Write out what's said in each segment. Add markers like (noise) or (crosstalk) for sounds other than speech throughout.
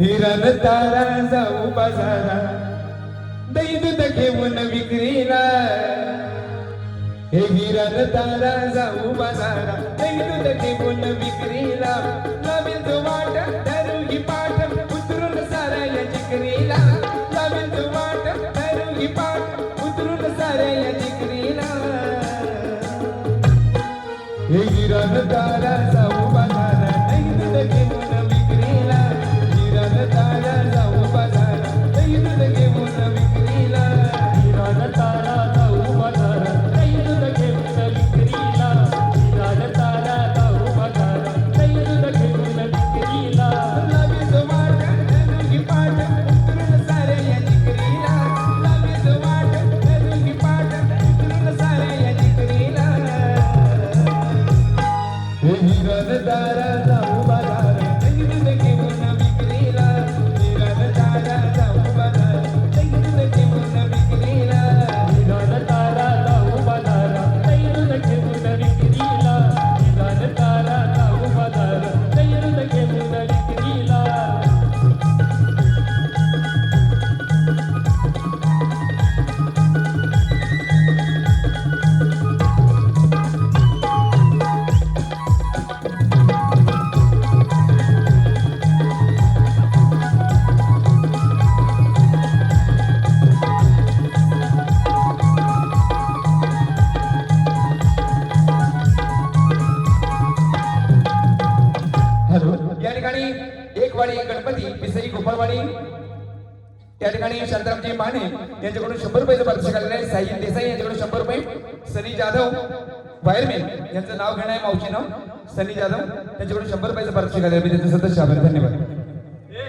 हिरण तारा जाऊ बाजारा. दही दूध घेऊन विक्रीला. हे हिरण तारा जाऊ बाजारा. दही दूध घेऊन विक्रीला. त्या ठिकाणी शांतारामजी माने यांच्याकडून शंभर रुपयाचं पारितोषिक आलेलं आहे. साई देसाई यांच्याकडून शंभर रुपये. सनी जाधव वायरमॅन यांचं नाव घेणं आहे मावशी नाव सनी जाधव त्यांच्याकडून शंभर रुपयाचं पारितोषिक आलेलं आहे. मी त्यांचं सतत आभार धन्यवाद. ए,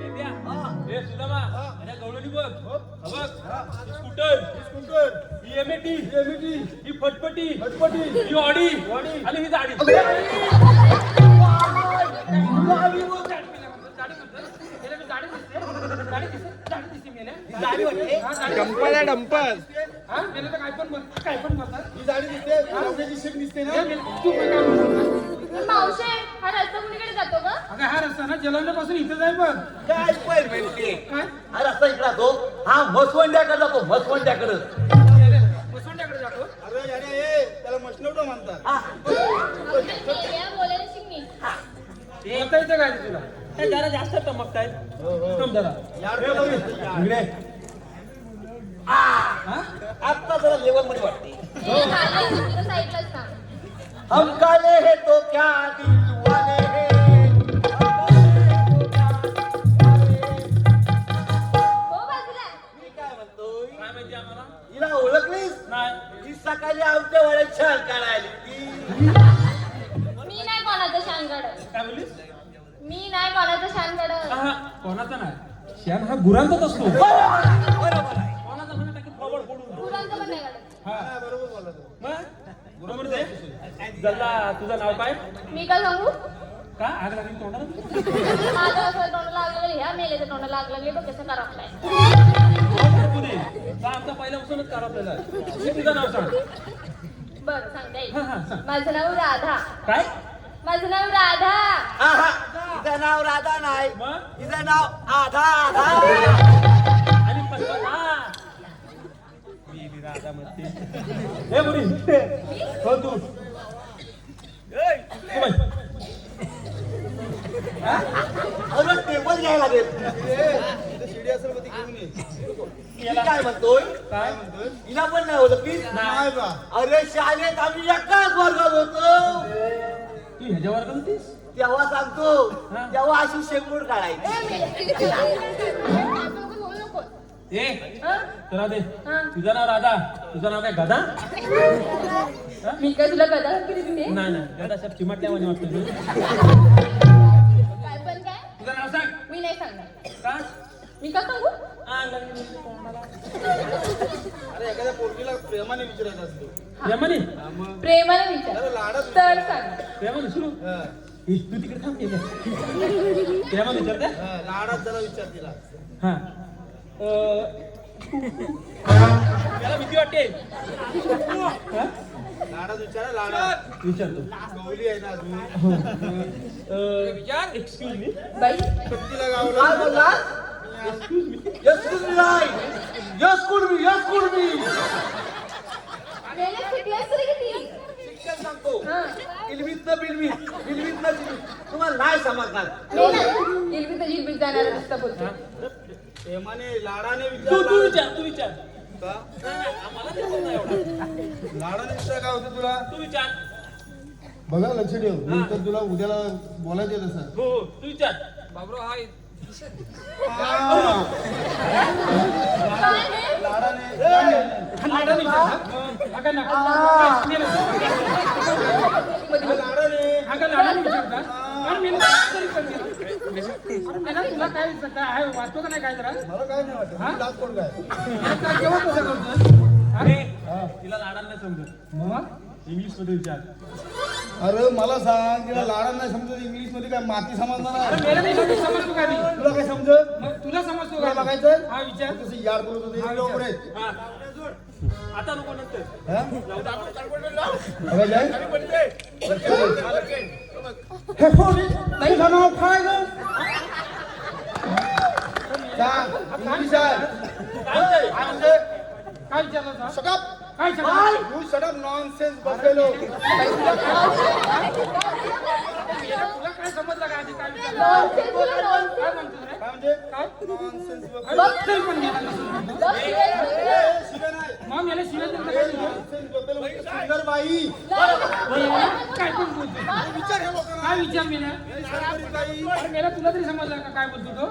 विद्या, ए, सुदामा, माझ्या गवळणी बघ. हा बघ, ही स्कूटर. ही एमएटी ही फटफटी ही ऑडी. आणि ही जाडी डंपर डंपर काय पण ही जाडी दिसते नवऱ्याची शेप दिसते ना? मावशे हा रस्ता कुणीकडे जातो ग? अगं हा रस्ता ना जलंधरपासून इथं जाय बघ काय पण म्हणते हा रस्ता इकडे जातो. हा म्हसवंड्याकडे जातो म्हसवंड्याकडे बसवंड्याकडे जातो? अरे याने ए त्याला मशनवटं म्हणतात. हा. बोलायला शिक मी बोलता येतं काय तुला? काय जरा जास्त चमकतायत थांब जरा. इकडे. आता जरा लेवलमध्ये वाटते. हे साईडलाच ना हम काले है तो क्या दिल वाले है? हो बाजूला. मी काय म्हणतोय? काय माहिती आम्हाला? हिला ओळखलीस? नाही. ही सकाळी आमच्या वाड्यात छान काढायला ती मी नाही कोणाचं काढत. काय बोललीस? मी नाही कोणाचं शान काढत हा कोणाचा नाही. श्यान हा गुरांचाच असतो. बरोबर आहे कोणाचा म्हणा टाकी थोबड फोडून पुरांचं पण नाही काढत हा. बरोबर बोलला तो. मग? बरोबर ते जल्ला तुझं नाव काय? मी काय सांगू? का? आग लागली तोंडाला? माझं असं तोंड लागलं ह्या मेलेचं तोंड लागलं पुणे का आमचा पहिल्यापासूनच कार आपल्याला. हे तुझं नाव सांग. बरं सांगते. हा, हा, सांग. माझं नाव राधा. काय? माझं नाव राधा. आहा, हिचं नाव राधा नाही. मग? हिचं नाव आधा आधा. आणि पटकन हा. मी बी राधा म्हणते. हे मुली हो तू. ए, हो बाई. अरे टेबल घ्यायला लागेल. मी काय म्हणतोय? काय? हिला पण नाही नाही बा. अरे शाळेत आम्ही एकाच वर्गात होतो. तू ह्याच्या वर्गात होतीस? तेव्हा सांगतो. तेव्हा अशी शेंबूड काढायची. ए हं? तर दे. तुझं नाव राधा तुझं नाव काय गदा? (laughs) मी काय तुला गदा नाही नाही गदा साहेब चिमटल्यावानी वाटतं. तू. काय पण काय? तुझं नाव सांग. मी नाही सांगणार. का? मी का सांगू आ, लागली तोंडाला. अरे एखाद्या पोरगीला प्रेमाने विचारायचं असतो. यमानी हा, मग? प्रेमाने अरे विचार लाडात तर सांग. प्रेमाने सुरू. हा, तू तिकडे थांब गं. प्रेमाने विचारते हा, लाडात जरा विचार तिला हा. अ, त्याला भीती वाटते. हा? लाडात विचारा लाडा. विचारतो. गवली आहे ना अजून. विचार एक्सक्यूज मी बाई. तिला काय गावला बोलला यस्कुल मी नाही यस्कुल मी यस्कुल मी मेले शिकलास तरी किती शिक्षण सांगतो हा इलवीत न बिलवीत बिलवीत न तुम्हाला नाही समजणार मेला इलबी तर जिलबी प्रेमाने लाडाने तू तू विचार विचार तू विचार का एवढं लाडाने विचार काय होतं तुला तू विचार बघा लक्ष ठेव. मी तर तुला उद्याला बोलायचं आहे तसं. हो हो. तू विचार. बाबरो हा तुला काय हे? काय लाडाने मला काय नाही वाटत मी लाज कोण काय तिला लाडांना समजत इंग्लिशमध्ये विचार अरे मला सांग तिला लाडा नाही समजत इंग्लिशमध्ये काय माती समजणार आहे? तुला काय समजत? तुला समजतो तुला का बघायचं हा विचार. बोलत होती हा, इकडे उभं रे. हा. आता नको नंतर. हा? बघायचं आहे? हे पोरी, तुझं नाव काय गं? सांग, इंग्लिश आहे. काय विचारलं होतं? Shut up! काय विचारलं? You shut up, nonsense, buffalo. तुला काय समजलं का आधी काय विचारलं नॉनसेन्स तुला नॉनसेन्स. काय म्हणतो रे काय म्हणजे? काय Nonsense, buffalo. बघ तरी पण गेला नसेल. बघ, शिवाय बोलतो. ए, शिव्या नाही. मग याला शिवाय ए, दिलं? nonsense, सुंदर बाई. काय पण बोलतो विचार हे लोकांना. काय विचार मेला ए, शर्मरी बाई. अरे मेला तुला तरी समजलं का काय बोलतो तो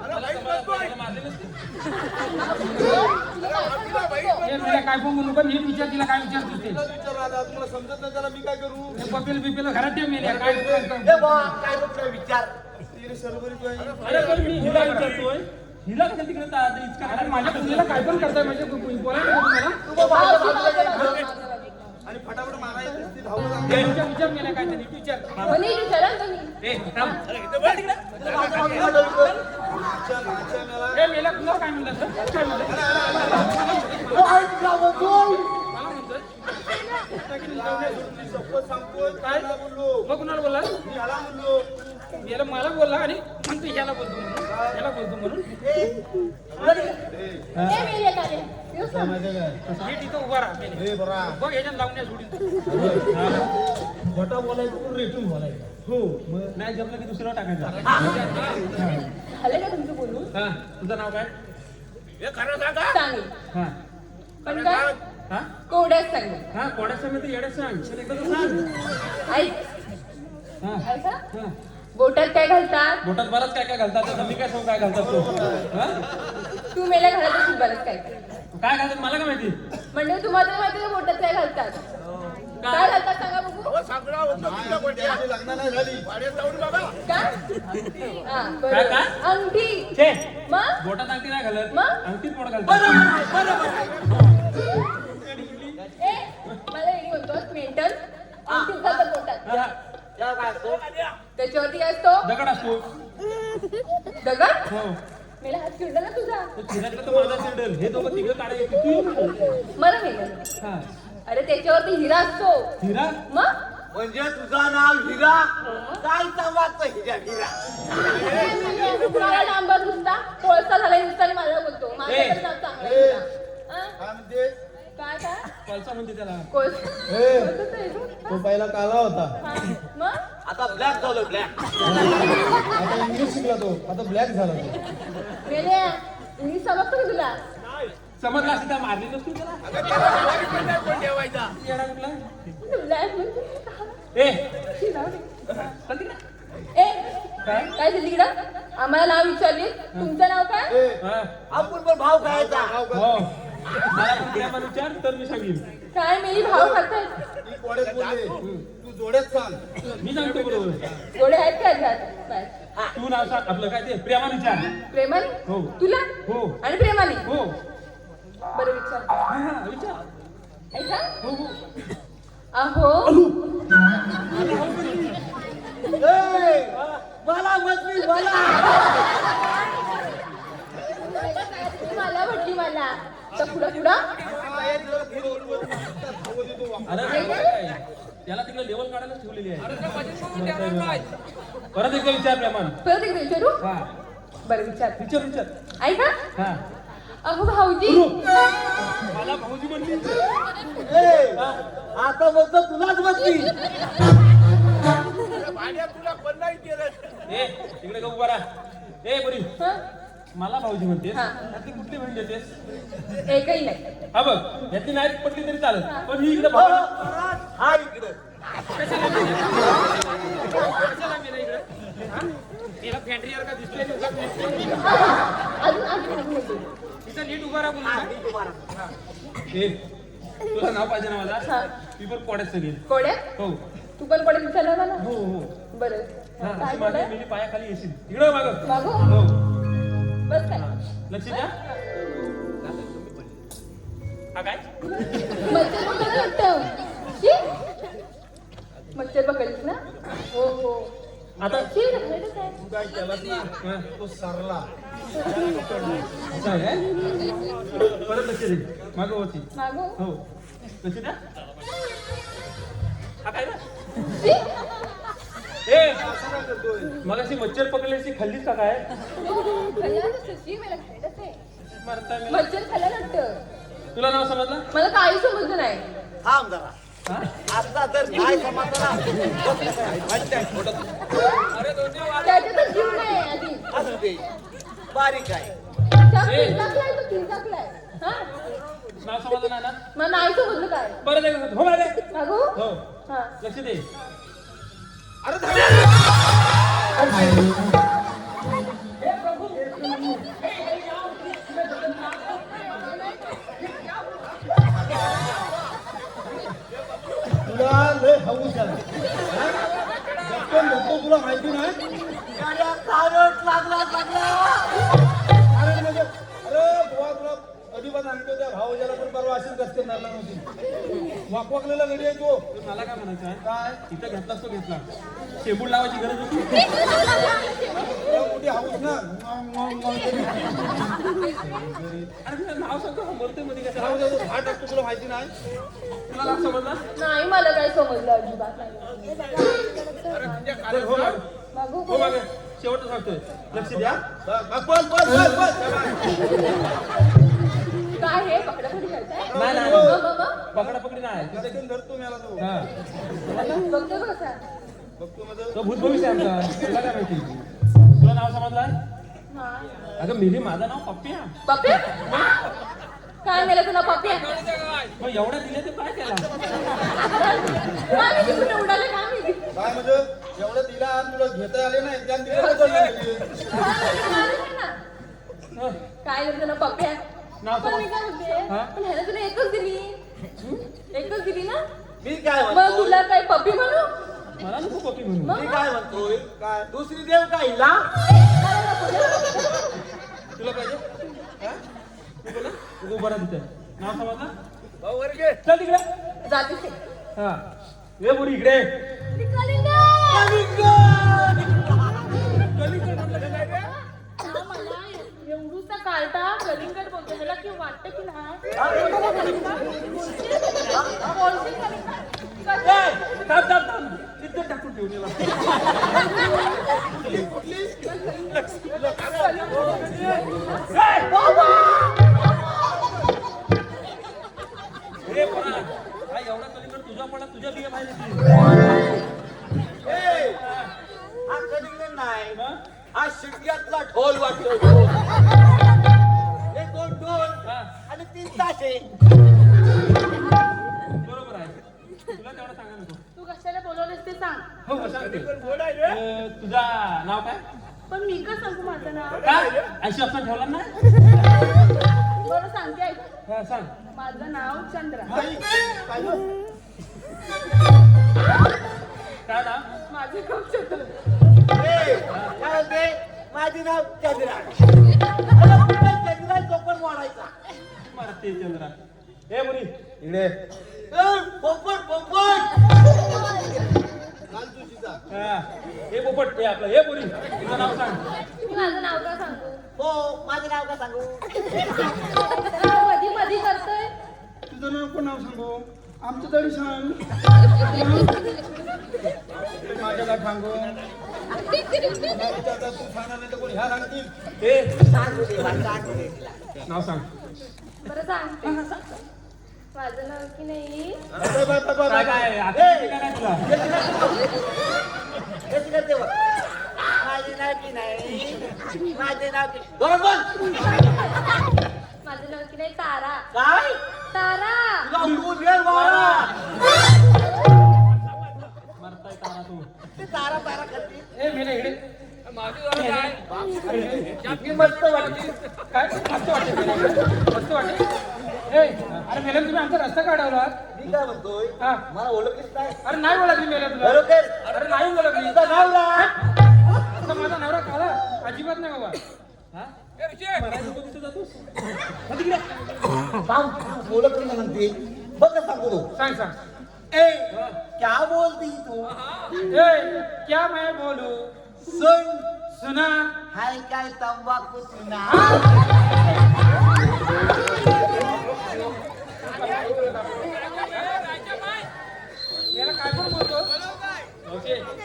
हे मेला काय पण म्हणू पण नीट विचार तिला काय विचारतो ते तुलाच विचार राधा, तुम्हाला समजत नाही त्याला मी काय करू हे पपेल बिपेल घरात ठेव मेल्या काय? हे बा विचार. अरे पण मी हिला विचारतोय. हिला कसं तिकडे ता- आता इचका अरे माझ्या मुलीला काय पण करताय बोलायला नको तुम्हाला मावशी, मावशी, मावशी, मावशी. आणि फटाफट मारायचं ती धावत आली. विचार विचार मेला काय ते नीट विचार. नीट विचारा ना तुम्ही. ए थांब. अरे इथं बघ तिकडे. नाच्या, नाच्या मेला. मेला तुला काय म्हणलं सर? काय म्हणलं? मला म्हणतोय. मी शपथ सांगतोय त्याला बोललो. मग कुणाला बोलला मी ह्याला बोललो. याला मला बोलला आणि म्हणतो याला बोलतो म्हणून याला बोलतो म्हणून? नीट इथं उभा राहा बघ. लावण्या बोलायचं रेटून बोलायचं. हो मग नाही जमलं की दुसरं टाकायचं. झालं का तुमचं बोलून? हा तुझं नाव काय? सांगेल हा. पण काय? हा? हा कोड्या सांग येड्या सांग. पण एकदा तर सांग. ऐक. ऐका. बोटात काय घालतात? बोटात बराच काय काय घालतात? आता मी काय सांगू काय घालतात तो? हा? तू मेल्या घालत असेल बरंच काय काय. काय घालतात? मला काय माहिती? म्हणजे तुम्हाला तरी माहिती का बोटात काय घालतात? काय? घालतात सांगा बघू. माझी लग्न नाही झाली. काय? हा, काय, बरोबर. काय? अंगठी. छे. मग? बोटात अंगठी नाही घालत. मग? अंगठीत बोट घालतात. ए मला म्हणतो मेंटल? अंगठी घालतात बोटात. हा, त्याला काय असतो त्याच्यावरती असतो? दगड असतो. दगड? हो. मेला हात चिडला ना तुझा. तो चिरातला तर माझा सिंडल हे दोघं तिघं काढायचे. तू मला मेलं हा. अरे त्याच्यावरती हिरा असतो. हिरा? मग? म्हणजे तुझं नाव हिरा? काय संवादचं हिरा हिरा तुम्हाला डांबर नुसता कोळसा झाला नुसता मला बोलतो. माझं चांगलं तुला. हा? काय म्हणते काय काय कोलसा म्हणते त्याला. कोळसा ए. तो? पहिला काला होता. मग? आता ब्लॅक झालं ब्लॅक आता इंग्लिश शिकला तो. आता ब्लॅक झाला तो. मेले इंग्लिश समजतो का तुला? समजला असेल तर मारली नसती त्याला? येडा कुठला? ब्लॅक म्हणजे ए. शिलाव. चल तिकडे. ए काय? काय झाली इकडं? आम्हाला नाव विचारली. तुमचं नाव काय? हा. आपण पण भाव खायचा. हो. मला विचार तर मी सांगेन काय मेली भाव खातात ही कोडेच बोलले तू जोड्यात सांग मी सांगतो बरोबर गोडे आहेत का घरात बाय. तू नाव सांग आपलं काय ते प्रेमानं विचार प्रेमाने हो. तुला हो. आणि प्रेमाने हो बरं विचार हा, हा, विचार ऐका हो हो अहो ए, मला म्हटली मला मला म्हटली मला त्याला तिकडे लेवल काढायला ठेवलेली परत एकदा विचार प्रेमान परत एकदा विचारू? बरं विचार. विचार विचार. ऐका हा. अहो भाऊजी. मला भाऊजी म्हणली आता बघ तुलाच बसली तुला पण नाही केलं ए तिकडे गहू बरा. ए बरी मला भाऊजी म्हणतेस हा. यातली कुठली बहीण देतेस एकही नाही. हा बघ यातली नाही पटली तरी चालेल पण ही इकडे हो, भाऊ हा इकडं. कशाला गेला इकडे? हा? तिला फॅन्ट्रीवर का दिसतोय? अजून अजून अजून येते. तिचा नीट उभा राहा बोलू ए तुला नाव पाहिजे ना मला? हा. ती पण कोड्यात सगळी. कोड्या हो. तू पण कोड्या विचारलं मला हो हो. बरं. हा, काय अशी माझी कोड्या मिली पायाखाली येशील. इकडे माग. मागो? हो. बस काय? लक्ष द्या. हा काय? मच्छर पकडलं वाटतं. शी? मच्छर पकडलीस ना? हो हो. आता शी, रखडतच आहे. तू काय? केलास ना हा, तो सरला. असं आहे काय? परत लक्ष दे. माग होती मागो? हो. लक्ष द्या. हा काय ना शी? ए मग अशी मच्छर पकडल्याची खाल्लीच का काय. मच्छर खाल्लं वाटतं तुला नाव समजलं? मला काही समजलं नाही. थांब जरा. हा? आता तर काय समजला त्याच्यातच जीव नाही आधी. असू दे. बारीक आहे. त्या तो. हा? नाव समजलं नाही ना? मला नाही समजलं काय? परत एकदा हो मागे मागो हो. हा. लक्ष दे. तुला हा? माहिती नाही? अरे म्हणजे अरे बुवा तुला अजिबात सांगतो त्या भावजाला पण परवा अशीच गस्ते धरला नव्हती. वाकवाकलेला गडी आहे तो. मला काय म्हणायचं आहे? काय? इथं घेतलास तो घेतला. शेबूड लावायची गरज होती? मोठी हाऊस ना. अरे नाव सांगतो हा बोलतोयमध्ये कसं टाकतो तुला माहिती नाही. तुला नाव समजलं? नाही मला काही समजलं अजिबात नाही. चल, हो मागे हो मागे. शेवटचं सांगतोय. लक्ष द्या. बस बस बस बस बस. काय हे पकडापकडी करताय? नाही, नाही. मग, मग, मग? पकडा पकडी नाही. धरतो तो हा. बघतो बघ कसा बघतो माझं तो भूत भविष्य आहे आमचा. तुला काय माहिती? तुला नाव समजलं? नाही. अगं मिली माझं नाव पप्पी आहे पप्या काय मेलं तुला पप्या? मग एवढा दिले तर काय केला? काय माहिती कुठे उडाले काय माहिती काय म्हणजे एवढं दिला आणि तुला घेता आले नाही. त्या. हं. काय झालं तुला पप्या? नाव पण मी काय म्हणते हा? पण ह्याला तुला एकच दिली. एकच दिली ना? मी काय मग म्हणतो तुला काय पप्पी म्हणू? मला नको पप्पी म्हणून मी काय म्हणतोय? काय? दुसरी देव का हिला? तुला पाहिजे? हा? तू बोला तू उभा राहा तिथे. नाव समजलं भाऊ वर घे. चल तिकडे. जाते. ते. हा. ये बोरी इकडे. हा, एवढूसा काढता कलिंगड बोलतो त्याला की वाटतं की नाही बोलते कलिंगड. ए, थांब थांब थांब. इथं टाकून ठेवून हा एवढा कलिंगड तुझा पडा तुझ्या बिया कलिंगड नाही. मग? हा शिट्ट्यातला ढोल वाटतो आणि तीन ताशे बरोबर आहे. तुला तेवढं सांगा नको. तू कशाला बोलवलेस ते सांग. हो हो सांगते. अ, तुझा नाव काय? पण मी का सांगू माझं नाव? का ऐंशी ठेवला ना? बरं सांगते ऐक. हा सांग. माझं नाव चंद्रा. काय? नाव? माझं नाव चंद्रा. ए, काय होते माझे नाव चंद्रा. मारते चंद्रा. ए मुली इकडे. ए, पोपट पोपट. हा. हे पोपट हे आपलं. हे मुली तुझं नाव सांग. माझं नाव का सांगू? हो माझं नाव का सांगू? मधी मधी करतोय. तुझं नाव कोण नाव सांगू? आमचं तरी सांग. (laughs) तू सांगणार नाही तर कोणी ह्या सांगतील. ए सांगू दे मला सांगू दे तिला. नाव सांग. बरं सांगते. माझं नाव की नाही काय. काय तुला माझे नाव की नाही? माझे नाव की बरोबर माझं नाव की नाही? तारा. काय तारा. तुला बाळा. मरताय तारा तू. ते तारा तारा करते. ए मेले इकडे. मी मस्त वाटते काय? मस्त. मस्त ए अरे मेले तुम्ही आमचा रस्ता काढवला. मी काय म्हणतोय? हा. मला ओळखीच नाही. अरे नाही ओळखली तुला. बरोबर. अरे नाही ओळखली. तुझं नाव काय? आता माझा नवरा काला? अजिबात नाही बाबा. हा? ए, ऋषी, मरायचं तू तिथं जातोस? सांग सांग, ओळखली ना म्हणते. बघ ना सांगू तू सांग सांग. ए क्या बोलती तू? ए क्या मैं बोलू? सुन सुना. हाय काय तंबाखू सुना?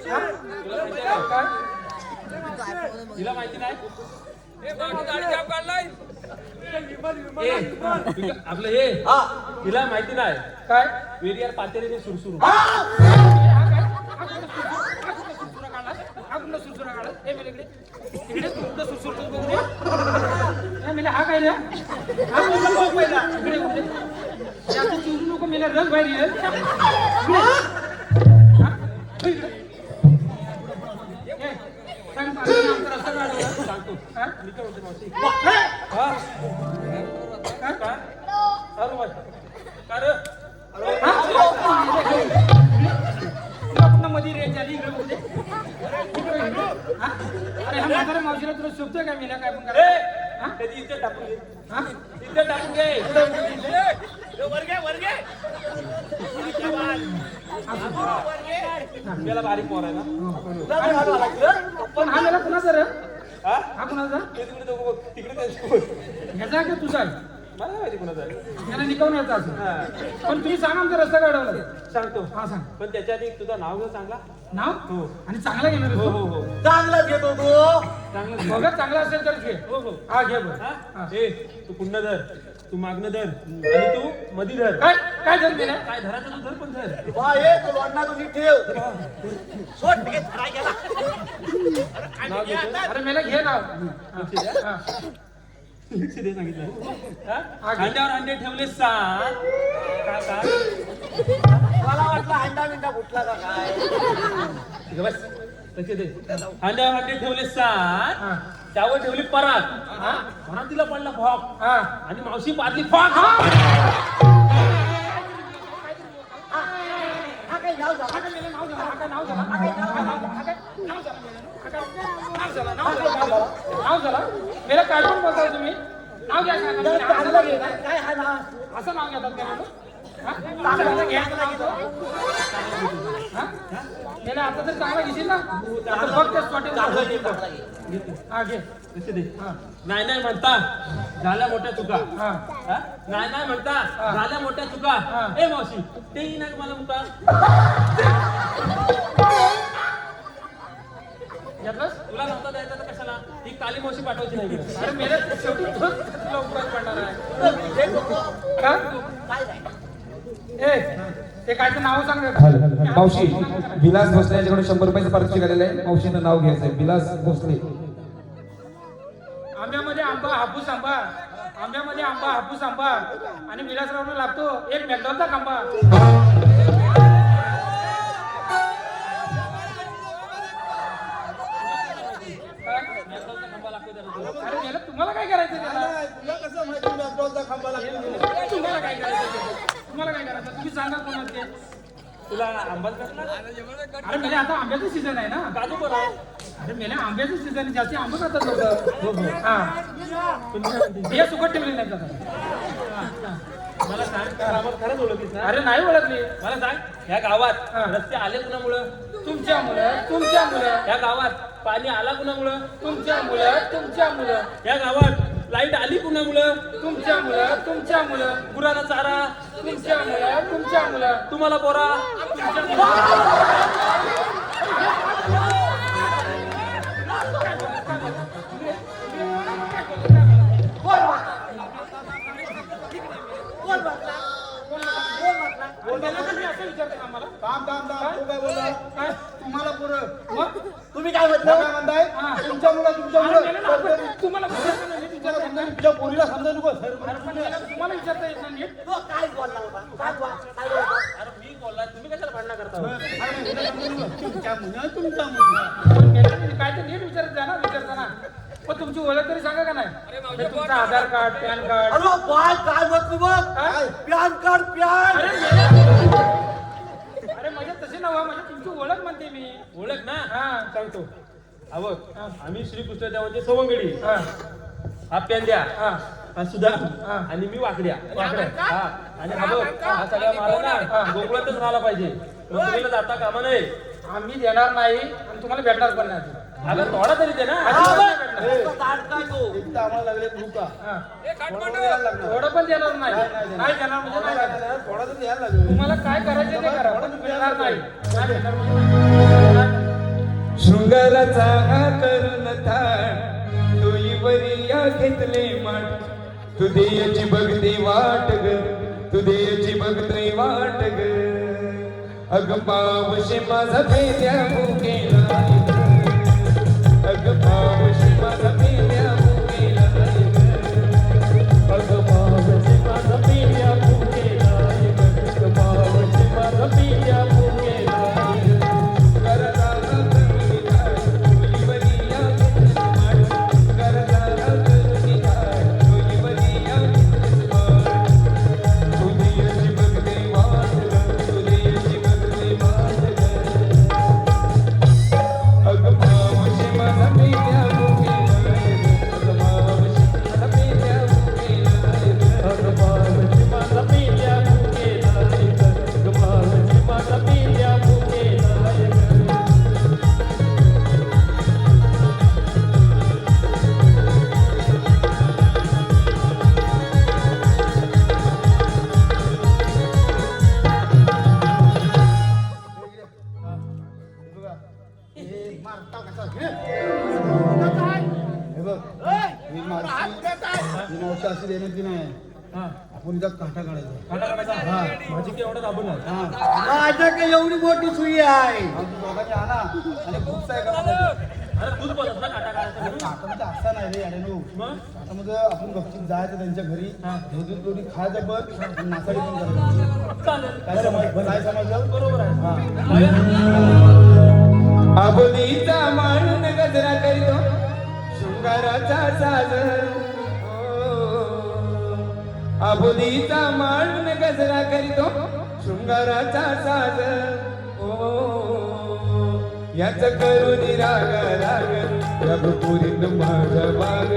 हा? तिला माहिती नाही? आपलं हे हा. तिला माहिती नाही. काय? वेरियर पातेरीने सुरसुरू हा हा कुठला सुरसुरा काढला ए मेले हा काय हा चुरू नको मेले रग बाहेर हा? हो. सांगतो अरे हा म्हातारा मावशीला तुला शोभतोय काय मेल्या काय पण हा? कधी इथे टाकून घे. हा? इथे टाकून घे. ए, वर घे वर घे बारीक पोर आहे ना? तुला काय घालू लागलं? पण हा मेला कुणाचा रे? हा? हा कुणाचा? ते तिकडे दोघं बघ, तिकडे त्यांची पोर. ह्याचा का तुझा आहे? मला नाही माहिती कोणाचा आहे. याला निकावून यायचा असं. हा. पण तुम्ही सांगा आमचा रस्ता काढवला सांगतो. हा सांग. पण त्याच्या आधी तुझं नाव घे चांगला नाव? हो. आणि चांगला घेणार हो हो? हो. चांगलं घेतो तू चांगलं घे. बघा चांगला असेल तरच घे. हो हो. हा घे बघ हा? हा. ए तू पुन्हा धर. तू मागणं धर. आणि तू मधी धर. काय काय झालं मेल्या काय धरायचं तू धर पण धर. वा ये तू लोणा तुम्ही ठेव. सोड तिकडे धराय गेला नाव घेतो. अरे मेला घे नाव. हा. हा. दे सांगितलं. अंड्यावर अंडे ठेवले सात का मला वाटलं अंडा बिंडा फुटला का काय ठीक आहे, बस लक्ष दे अंड्यावर अंडे ठेवले सात हा. त्यावर ठेवली परात परात तिला पडला फॉक हा. आणि मावशी पाडली फॉक हा नाव झाला हा काय मेलं नाव झालं? हा काय नाव झालं? हा काय नाव झालं? हा काय नाव झालं? हा काय नाव झालं? नाव झालं? नाव झालं? काय पण बोलताय तुम्ही नाव घ्या नाव घेता? काय हा नाव असं नाव घेतात का मेलं? हा? चांगलं घ्यायचं नाव घेतो. हा? आता तर चांगला घेशील ना आता बघ त्या स्पॉटीवर. हा घे हा नाही नाही म्हणता झाल्या मोठ्या चुका हा हा? नाही नाही म्हणता हा. झाल्या मोठ्या चुका हा. ए मावशी तेही नाही मला मुका (laughs) घेतलंस तुला नव्हता द्यायचा तर कशाला? ही काली मावशी पाठवायची नाही. अरे मेले शेवटी तोच तुला उपयोग पडणार आहे. का? ए ते काय ते नाव सांग रे. हॅलो मावशी विलास भोसले यांच्याकडून शंभर रुपयाचं पारितोषिक आलेलं आहे. मावशीनं नाव घ्यायचंय विलास भोसले. आंब्यामध्ये आंबा हापूस आंबा. आंब्यामध्ये आंबा हापूस आंबा. आणि विलासरावला लागतो एक मेघावचा खांबा मेलं काय करायचं त्याला? तुला कसं माहिती मॅकडॉलचा खांबा लागतो. तुम्हाला काय करायचं? तुम्हाला काय करायचं तुम्ही सांगा कोणाला ते. तुला आंबाच अरे मेले आता आंब्याचं सीझन आहे ना. काजू पण आहे. अरे मेले आंब्याचं सीझन आहे. जास्ती आंबा खातात लोक. हा. मी हे सुकट ठेवले नाही आता. मला सांग खरंच ओळखलीस ना अरे नाही ओळखली. मला सांग या गावात हा. रस्ते आले कुणामुळं? तुमच्या मुलं तुमच्या मुलं या गावात पाणी आला कुणामुळं? तुमच्या मुलं तुमच्या मुलं या गावात लाइट आली मुलं तुमच्या मुलं तुमच्या मुलं गुराला चारा. तुमच्या मुलं तुमच्या मुलं तुम्हाला बोरा तुमच्या मुलं विचारते ना मला काम काम काम. तू काय बोलला? काय? तुम्हाला पुरं. मग? तुम्ही काय म्हणताय? हा. तुमच्या मुलं तुमच्या अरे मुलं. आपण. तुम्हाला विचारते. तुमच्या पोरीला समजा नको. सर अरे पण तुम्हाला विचारता येत ना नीट तो काय बोलला होता काय बोल- काय बोलला? अरे मी बोलला तुम्ही कशाला भांडणं करता? तुमच्या मुलं तुमच्या मुलं. पण गेलं नाही. काय ते नीट विचारत जा ना विचारता ना पण तुमची ओळख तरी सांगा का नाही? हे तुमचं आधार कार्ड पॅन कार्ड. अरे काय बघ? काय? प्यान कार्ड अरे तुमची ओळख म्हणते मी. ओळख ना? हा सांगतो. अवघ आम्ही श्रीकृष्ण देवाचे सवंगडी. हा. हा. प्यान द्या हा. हा. आणि मी वाकड्या. वाकड्या. हा. आणि हा हा सगळा ना गोकुळातच राहिला पाहिजे. जाता कामा नये. आम्ही देणार नाही आणि तुम्हाला भेटणार पण नाही. अगं थोडा तरी दे ना. नाही आम्हाला लागले भूका हा. थोडं पण देणार नाही. नाही देणार म्हणजे नाही देणार. थोडा तरी यायला लागेल. तुम्हाला काय करायचं ते करा पण भेटणार नाही. नाही म्हणजे नाही. शृंगाराचा हा करून थाट डोईवरी या घेतले माठ तू देयाची बघते वाट ग तू देयाची बघते वाट ग. अग पावशी माझा पेद्या भुकेला अग काटामध्ये असा नाही रे अरे नो. मग? काटामध्ये आपण गपचीप जायचं त्यांच्या घरी. दूध दोन्ही खायचं आणि नासाडी पण करायची काय समज काय समजलं? बरोबर आहे. आबोलीचा मांडून गजरा करीतो. शृंगाराचा साज आबोलीचा मांडून गजरा करीतो. शृंगाराचा साज. ओ याच करून राग राग. रघुपुरीत माझ्या बाग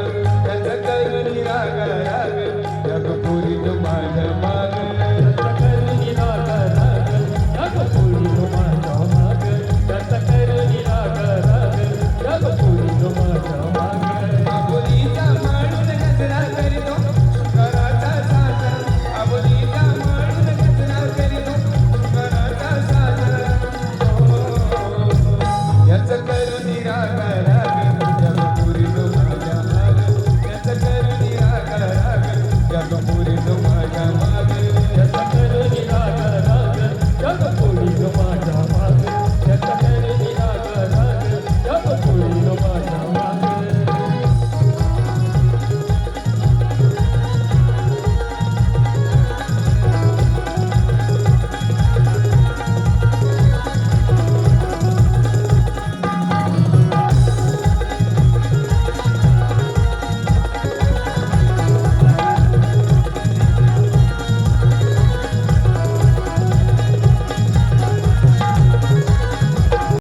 याच करून राग राग. रघुपुरीत माझ्या बाग